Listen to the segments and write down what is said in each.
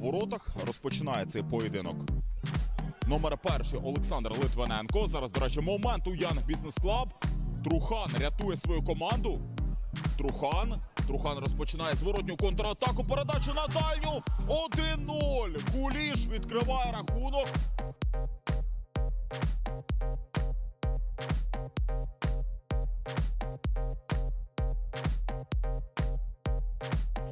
Воротах розпочинає цей поєдинок. Номер перший Олександр Литвиненко. Зараз, до речі, момент у Янг Бізнес Клаб. Трухан рятує свою команду. Трухан. Трухан розпочинає зворотню контратаку. Передачу на дальню. 1-0. Куліш відкриває рахунок.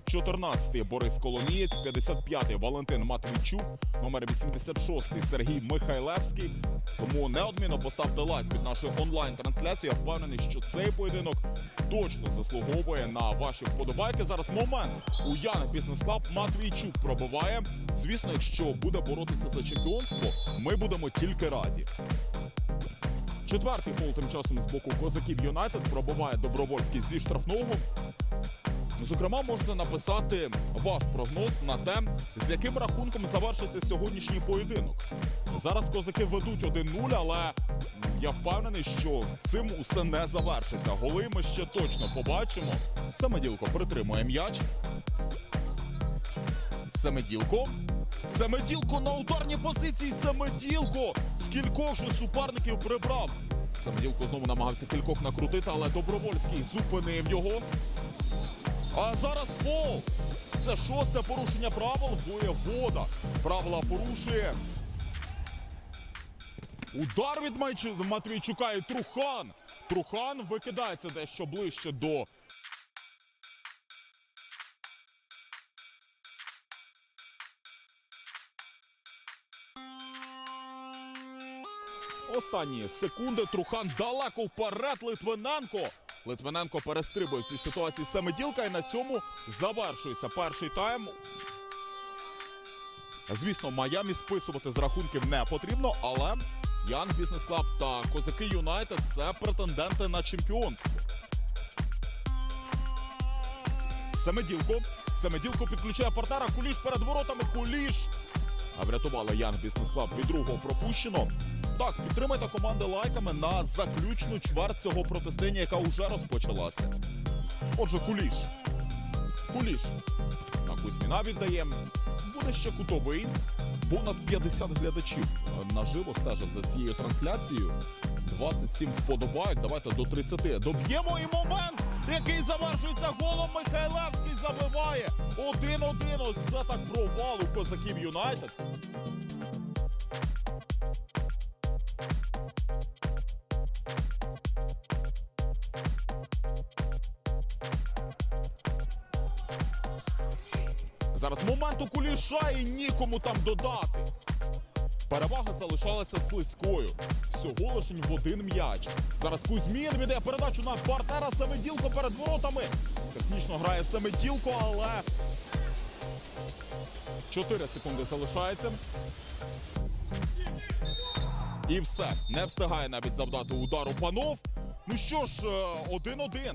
Чотирнадцятий Борис Коломієць, 55-й Валентин Матвійчук, номер 86-й Сергій Михайлевський. Тому неодмінно поставте лайк під нашою онлайн-трансляцією. Я впевнений, що цей поєдинок точно заслуговує на ваші вподобайки. Зараз момент у Яна Бізнес Клаб Матвійчук пробиває. Звісно, якщо буде боротися за чемпіонство, ми будемо тільки раді. Четвертий фол тим часом з боку козаків Юнайтед пробиває Добровольський зі штрафного. Зокрема, можете написати ваш прогноз на те, з яким рахунком завершиться сьогоднішній поєдинок. Зараз козаки ведуть 1-0, але я впевнений, що цим усе не завершиться. Голи ми ще точно побачимо. Семеділко притримує м'яч. Семеділко. Семеділко на ударній позиції. Семеділко. Скількох же суперників прибрав. Семеділко знову намагався кількох накрутити, але Добровольський зупинив його. А зараз фол. Це шосте порушення правил воєвода. Правила порушує. Удар від Матвійчука і Трухан. Трухан викидається дещо ближче до. Останні секунди Трухан далеко вперед Литвиненко. Литвиненко перестрибує в цій ситуації семиділка і на цьому завершується перший тайм. Звісно, Майамі списувати з рахунків не потрібно, але Ян Бізнес Клаб та Козаки Юнайтед це претенденти на чемпіонство. Семиділко. Семиділко підключає партнера. Куліш перед воротами. Куліш. А врятували Ян Бізнес Клаб від другого пропущено. Так, підтримайте команди лайками на заключну чверть цього протистояння, яка вже розпочалася. Отже, куліш. Куліш. На Кузьміна віддаємо. Буде ще кутовий. Понад 50 глядачів наживо стежать за цією трансляцією. 27 вподобайок. Давайте до 30. Доб'ємо і момент, який завершується голом. 1-1. Ось це так провал у козаків Юнайтед. Зараз момент у куліша і нікому там додати. Перевага залишалася слизькою. Всього лишень в один м'яч. Зараз Кузьмін віддає передачу на партнера Семеділко перед воротами. Технічно грає Семеділко, але 4 секунди залишається. І все. Не встигає навіть завдати удару панов. Ну що ж, е, 1-1.